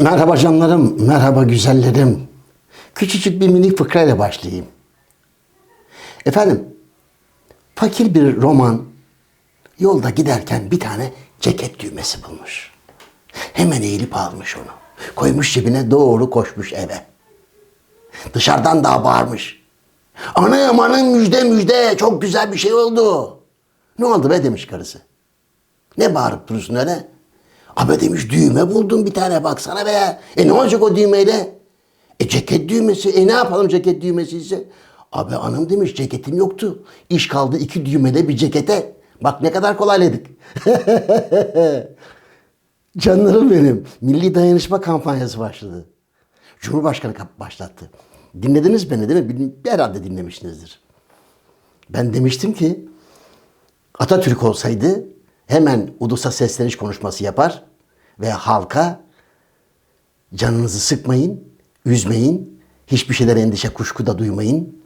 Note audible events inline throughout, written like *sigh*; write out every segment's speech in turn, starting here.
Merhaba canlarım, merhaba güzellerim. Küçücük bir minik fıkrayla başlayayım. Efendim, fakir bir roman yolda giderken bir tane ceket düğmesi bulmuş. Hemen eğilip almış onu. Koymuş cebine doğru koşmuş eve. Dışarıdan daha bağırmış. Anam anam müjde müjde çok güzel bir şey oldu. Ne oldu be demiş karısı. Ne bağırıp durursun öyle? Abi demiş düğme buldum bir tane baksana be. E ne olacak o düğmeyle? E ceket düğmesi. E ne yapalım ceket düğmesi ise? Abi anam demiş ceketim yoktu. İş kaldı iki düğmede bir cekete. Bak ne kadar kolayladık. *laughs* Canlarım benim. Milli Dayanışma kampanyası başladı. Cumhurbaşkanı başlattı. Dinlediniz beni değil mi? Herhalde dinlemişsinizdir. Ben demiştim ki Atatürk olsaydı hemen ulusa sesleniş konuşması yapar ve halka canınızı sıkmayın, üzmeyin, hiçbir şeylere endişe kuşku da duymayın.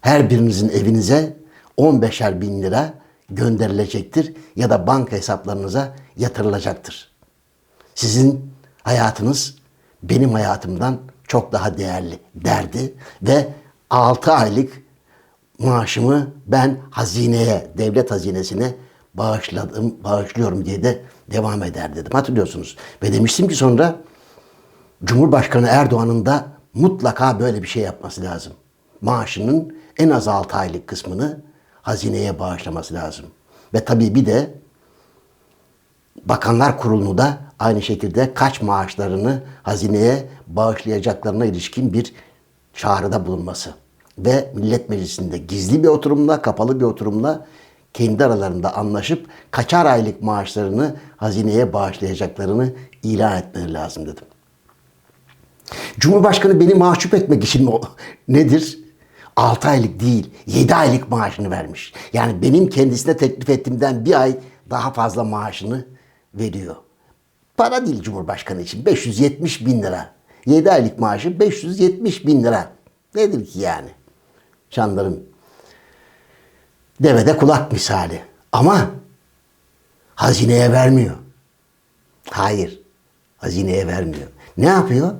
Her birinizin evinize 15'er bin lira gönderilecektir ya da banka hesaplarınıza yatırılacaktır. Sizin hayatınız benim hayatımdan çok daha değerli derdi ve 6 aylık maaşımı ben hazineye, devlet hazinesine bağışladım, bağışlıyorum diye de devam eder dedim. Hatırlıyorsunuz. Ve demiştim ki sonra Cumhurbaşkanı Erdoğan'ın da mutlaka böyle bir şey yapması lazım. Maaşının en az 6 aylık kısmını hazineye bağışlaması lazım. Ve tabii bir de Bakanlar Kurulu'nu da aynı şekilde kaç maaşlarını hazineye bağışlayacaklarına ilişkin bir çağrıda bulunması. Ve Millet Meclisi'nde gizli bir oturumla, kapalı bir oturumla kendi aralarında anlaşıp kaçar aylık maaşlarını hazineye bağışlayacaklarını ilan etmeleri lazım dedim. Cumhurbaşkanı beni mahcup etmek için o *laughs* nedir? 6 aylık değil, 7 aylık maaşını vermiş. Yani benim kendisine teklif ettiğimden bir ay daha fazla maaşını veriyor. Para değil Cumhurbaşkanı için. 570 bin lira. 7 aylık maaşı 570 bin lira. Nedir ki yani? Canlarım. Devede kulak misali. Ama hazineye vermiyor. Hayır. Hazineye vermiyor. Ne yapıyor?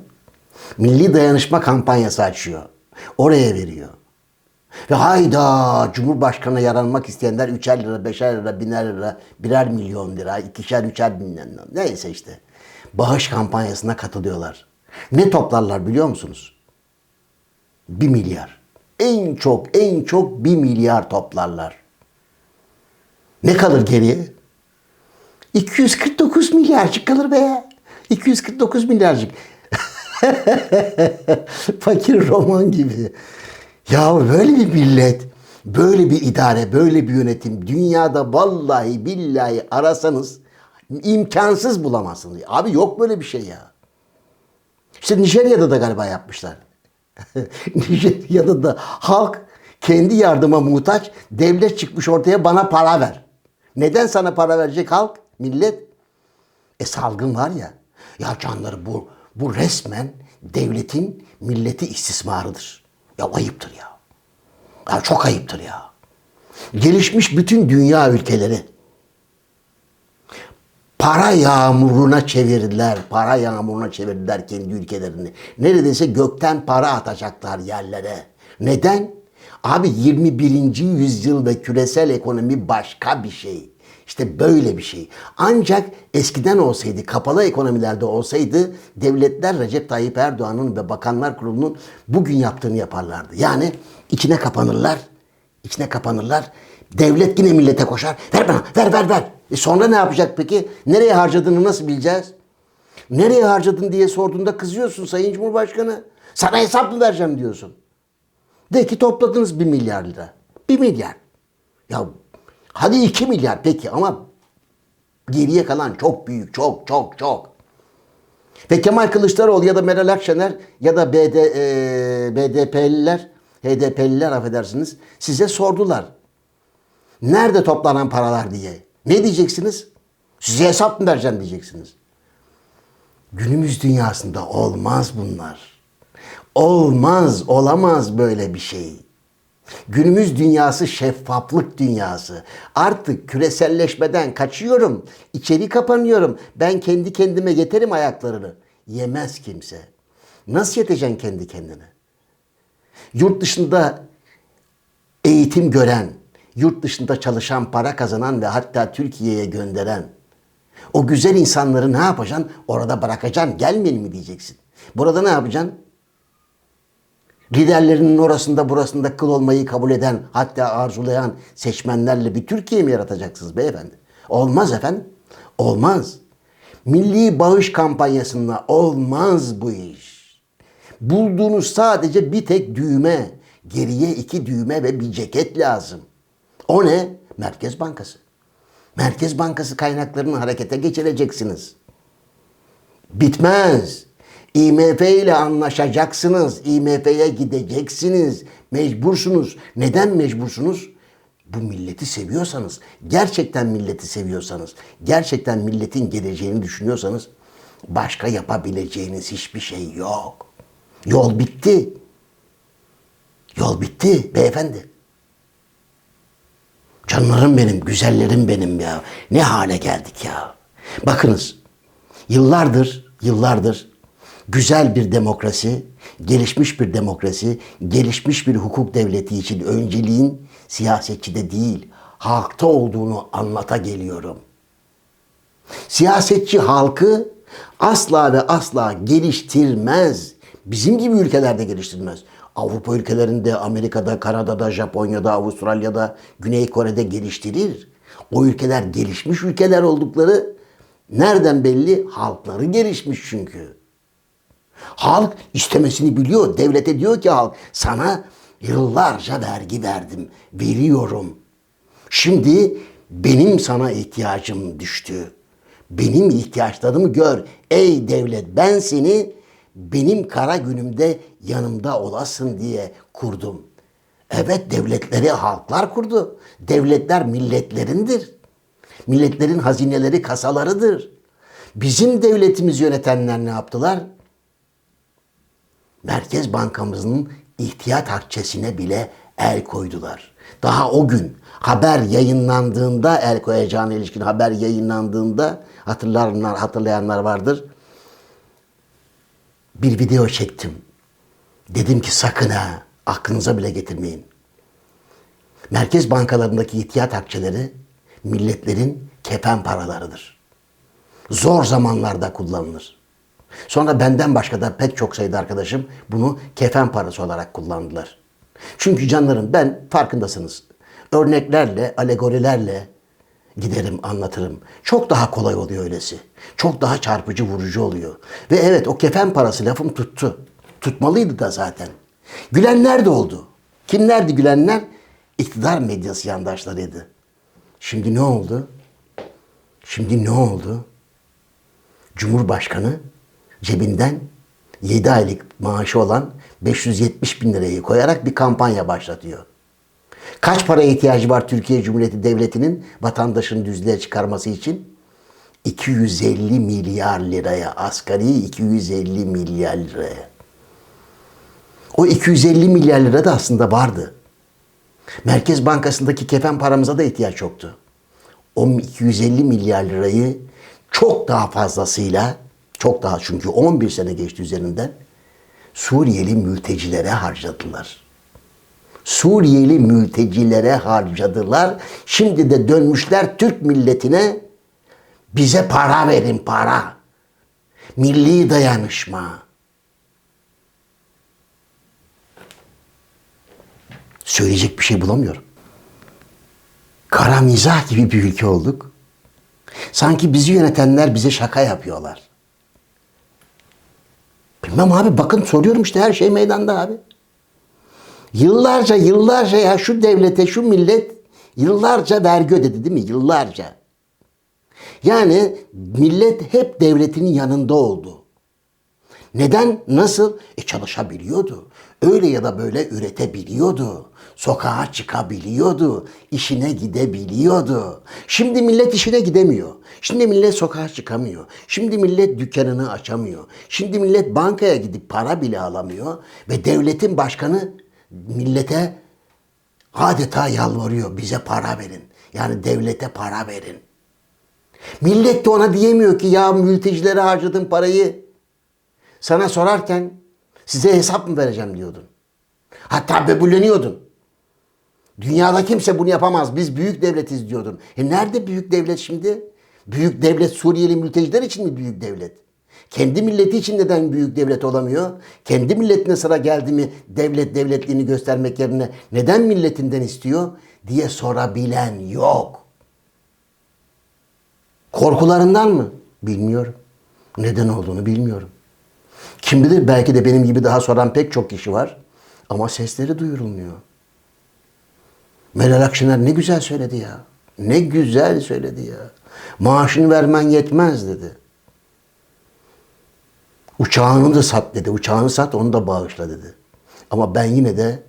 Milli dayanışma kampanyası açıyor. Oraya veriyor. Ve hayda Cumhurbaşkanı'na yaranmak isteyenler üçer lira, beşer lira, biner lira, birer milyon lira, ikişer, üçer milyon lira. Neyse işte. Bağış kampanyasına katılıyorlar. Ne toplarlar biliyor musunuz? Bir milyar. En çok, en çok bir milyar toplarlar. Ne kalır geriye? 249 milyarcık kalır be. 249 milyarcık. *laughs* Fakir roman gibi. Ya böyle bir millet, böyle bir idare, böyle bir yönetim dünyada vallahi billahi arasanız imkansız bulamazsınız. Abi yok böyle bir şey ya. İşte Nijerya'da da galiba yapmışlar. Nijerya'da da halk kendi yardıma muhtaç, devlet çıkmış ortaya bana para ver. Neden sana para verecek halk, millet? E salgın var ya. Ya canları bu bu resmen devletin milleti istismarıdır. Ya ayıptır ya. Ya çok ayıptır ya. Gelişmiş bütün dünya ülkeleri para yağmuruna çevirdiler. Para yağmuruna çevirdiler kendi ülkelerini. Neredeyse gökten para atacaklar yerlere. Neden? Abi 21. yüzyıl ve küresel ekonomi başka bir şey. İşte böyle bir şey. Ancak eskiden olsaydı, kapalı ekonomilerde olsaydı devletler Recep Tayyip Erdoğan'ın ve Bakanlar Kurulu'nun bugün yaptığını yaparlardı. Yani içine kapanırlar, içine kapanırlar. Devlet yine millete koşar. Ver bana, ver ver ver. E sonra ne yapacak peki? Nereye harcadığını nasıl bileceğiz? Nereye harcadın diye sorduğunda kızıyorsun Sayın Cumhurbaşkanı. Sana hesap mı vereceğim diyorsun. De ki topladınız bir milyar lira. Bir milyar. Ya hadi iki milyar peki ama geriye kalan çok büyük, çok çok çok. Ve Kemal Kılıçdaroğlu ya da Meral Akşener ya da BD, e, BDP'liler, HDP'liler affedersiniz size sordular. Nerede toplanan paralar diye. Ne diyeceksiniz? Size hesap mı vereceğim diyeceksiniz. Günümüz dünyasında olmaz bunlar. Olmaz, olamaz böyle bir şey. Günümüz dünyası şeffaflık dünyası. Artık küreselleşmeden kaçıyorum. içeri kapanıyorum. Ben kendi kendime yeterim ayaklarını. yemez kimse. Nasıl yeteceksin kendi kendine? Yurt dışında eğitim gören, yurt dışında çalışan, para kazanan ve hatta Türkiye'ye gönderen o güzel insanları ne yapacaksın? Orada bırakacaksın. Gelmeyin mi diyeceksin. Burada ne yapacaksın? Liderlerinin orasında burasında kıl olmayı kabul eden hatta arzulayan seçmenlerle bir Türkiye mi yaratacaksınız beyefendi? Olmaz efendim. Olmaz. Milli bağış kampanyasında olmaz bu iş. Bulduğunuz sadece bir tek düğme. Geriye iki düğme ve bir ceket lazım. O ne? Merkez Bankası. Merkez Bankası kaynaklarını harekete geçireceksiniz. Bitmez. IMF ile anlaşacaksınız. IMF'ye gideceksiniz. Mecbursunuz. Neden mecbursunuz? Bu milleti seviyorsanız, gerçekten milleti seviyorsanız, gerçekten milletin geleceğini düşünüyorsanız başka yapabileceğiniz hiçbir şey yok. Yol bitti. Yol bitti beyefendi. Canlarım benim, güzellerim benim ya. Ne hale geldik ya. Bakınız, yıllardır, yıllardır güzel bir demokrasi, gelişmiş bir demokrasi, gelişmiş bir hukuk devleti için önceliğin siyasetçide değil, halkta olduğunu anlata geliyorum. Siyasetçi halkı asla ve asla geliştirmez. Bizim gibi ülkelerde geliştirmez. Avrupa ülkelerinde, Amerika'da, Kanada'da, Japonya'da, Avustralya'da, Güney Kore'de geliştirir. O ülkeler gelişmiş ülkeler oldukları nereden belli? Halkları gelişmiş çünkü. Halk istemesini biliyor. Devlete diyor ki halk sana yıllarca vergi verdim, veriyorum. Şimdi benim sana ihtiyacım düştü. Benim ihtiyaçlarımı gör. Ey devlet ben seni benim kara günümde yanımda olasın diye kurdum. Evet devletleri halklar kurdu. Devletler milletlerindir. Milletlerin hazineleri kasalarıdır. Bizim devletimizi yönetenler ne yaptılar? Merkez Bankamızın ihtiyat akçesine bile el koydular. Daha o gün haber yayınlandığında el koyacağına ilişkin haber yayınlandığında hatırlayanlar hatırlayanlar vardır. Bir video çektim. Dedim ki sakın ha aklınıza bile getirmeyin. Merkez bankalarındaki ihtiyat akçeleri milletlerin kefen paralarıdır. Zor zamanlarda kullanılır. Sonra benden başka da pek çok sayıda arkadaşım bunu kefen parası olarak kullandılar. Çünkü canlarım ben farkındasınız. Örneklerle, alegorilerle giderim anlatırım. Çok daha kolay oluyor öylesi. Çok daha çarpıcı vurucu oluyor. Ve evet o kefen parası lafım tuttu. Tutmalıydı da zaten. Gülenler de oldu. Kimlerdi gülenler? İktidar medyası yandaşlarıydı. Şimdi ne oldu? Şimdi ne oldu? Cumhurbaşkanı cebinden 7 aylık maaşı olan 570 bin lirayı koyarak bir kampanya başlatıyor. Kaç paraya ihtiyacı var Türkiye Cumhuriyeti Devleti'nin vatandaşın düzlüğe çıkarması için? 250 milyar liraya, asgari 250 milyar liraya. O 250 milyar lira da aslında vardı. Merkez Bankası'ndaki kefen paramıza da ihtiyaç yoktu. O 250 milyar lirayı çok daha fazlasıyla, çok daha çünkü 11 sene geçti üzerinden, Suriyeli mültecilere harcadılar. Suriyeli mültecilere harcadılar. Şimdi de dönmüşler Türk milletine bize para verin para. Milli dayanışma. Söyleyecek bir şey bulamıyorum. Kara mizah gibi bir ülke olduk. Sanki bizi yönetenler bize şaka yapıyorlar. Bilmem abi bakın soruyorum işte her şey meydanda abi. Yıllarca yıllarca ya şu devlete şu millet yıllarca vergi ödedi değil mi? Yıllarca. Yani millet hep devletinin yanında oldu. Neden? Nasıl? E çalışabiliyordu. Öyle ya da böyle üretebiliyordu. Sokağa çıkabiliyordu. işine gidebiliyordu. Şimdi millet işine gidemiyor. Şimdi millet sokağa çıkamıyor. Şimdi millet dükkanını açamıyor. Şimdi millet bankaya gidip para bile alamıyor. Ve devletin başkanı millete adeta yalvarıyor. Bize para verin. Yani devlete para verin. Millet de ona diyemiyor ki ya mültecilere harcadın parayı. Sana sorarken size hesap mı vereceğim diyordun. Hatta böbürleniyordun. Dünyada kimse bunu yapamaz. Biz büyük devletiz diyordun. E nerede büyük devlet şimdi? Büyük devlet Suriyeli mülteciler için mi büyük devlet? Kendi milleti için neden büyük devlet olamıyor? Kendi milletine sıra geldi mi devlet devletliğini göstermek yerine neden milletinden istiyor diye sorabilen yok. Korkularından mı? Bilmiyorum. Neden olduğunu bilmiyorum. Kim bilir belki de benim gibi daha soran pek çok kişi var. Ama sesleri duyurulmuyor. Meral Akşener ne güzel söyledi ya. Ne güzel söyledi ya. Maaşını vermen yetmez dedi. Uçağını da sat dedi. Uçağını sat onu da bağışla dedi. Ama ben yine de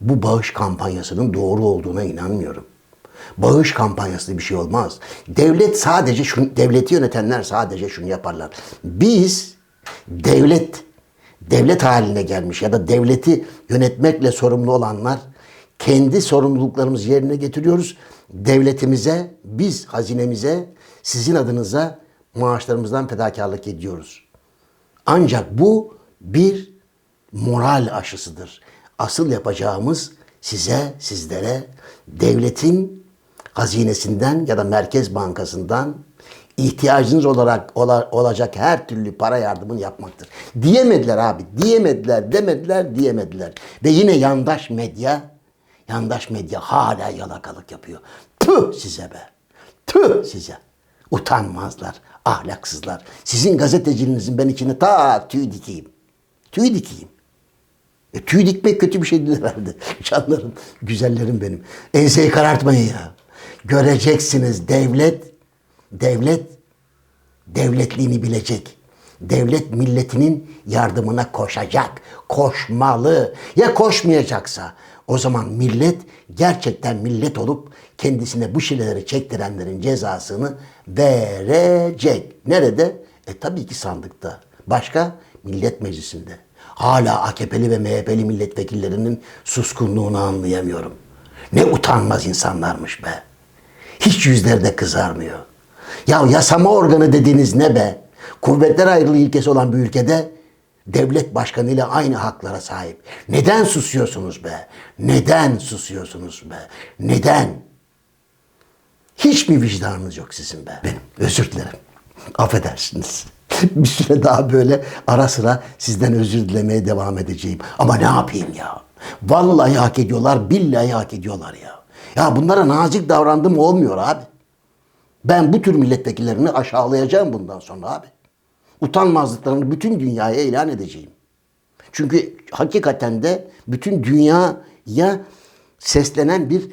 bu bağış kampanyasının doğru olduğuna inanmıyorum. Bağış kampanyası bir şey olmaz. Devlet sadece şunu, devleti yönetenler sadece şunu yaparlar. Biz devlet devlet haline gelmiş ya da devleti yönetmekle sorumlu olanlar kendi sorumluluklarımızı yerine getiriyoruz. Devletimize, biz hazinemize, sizin adınıza maaşlarımızdan fedakarlık ediyoruz. Ancak bu bir moral aşısıdır. Asıl yapacağımız size, sizlere devletin hazinesinden ya da Merkez Bankası'ndan ihtiyacınız olarak ola- olacak her türlü para yardımını yapmaktır. Diyemediler abi. Diyemediler, demediler, diyemediler. Ve yine yandaş medya yandaş medya hala yalakalık yapıyor. Tüh size be. Tüh size. Utanmazlar, ahlaksızlar. Sizin gazeteciliğinizin ben içine ta tüy dikeyim. Tüy dikeyim. E, tüy dikmek kötü bir şey değil herhalde. *laughs* Canlarım, güzellerim benim. Enseyi karartmayın ya. Göreceksiniz devlet, devlet devletliğini bilecek. Devlet milletinin yardımına koşacak. Koşmalı. Ya koşmayacaksa o zaman millet gerçekten millet olup kendisine bu şeyleri çektirenlerin cezasını verecek. Nerede? E tabii ki sandıkta. Başka? Millet Meclisi'nde. Hala AKP'li ve MHP'li milletvekillerinin suskunluğunu anlayamıyorum. Ne utanmaz insanlarmış be. Hiç yüzleri de kızarmıyor. Ya yasama organı dediğiniz ne be? Kuvvetler ayrılığı ilkesi olan bir ülkede devlet başkanıyla aynı haklara sahip. Neden susuyorsunuz be? Neden susuyorsunuz be? Neden? Hiç mi vicdanınız yok sizin be? Benim. Özür dilerim. Affedersiniz. *laughs* bir süre daha böyle ara sıra sizden özür dilemeye devam edeceğim. Ama ne yapayım ya? Vallahi hak ediyorlar, billahi hak ediyorlar ya. Ya bunlara nazik davrandım olmuyor abi. Ben bu tür milletvekillerini aşağılayacağım bundan sonra abi. Utanmazlıklarını bütün dünyaya ilan edeceğim. Çünkü hakikaten de bütün dünyaya seslenen bir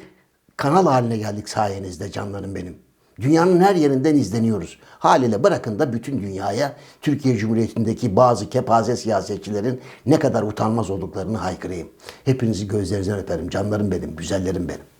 kanal haline geldik sayenizde canlarım benim. Dünyanın her yerinden izleniyoruz. Haliyle bırakın da bütün dünyaya Türkiye Cumhuriyeti'ndeki bazı kepaze siyasetçilerin ne kadar utanmaz olduklarını haykırayım. Hepinizi gözlerinizden öperim. Canlarım benim, güzellerim benim.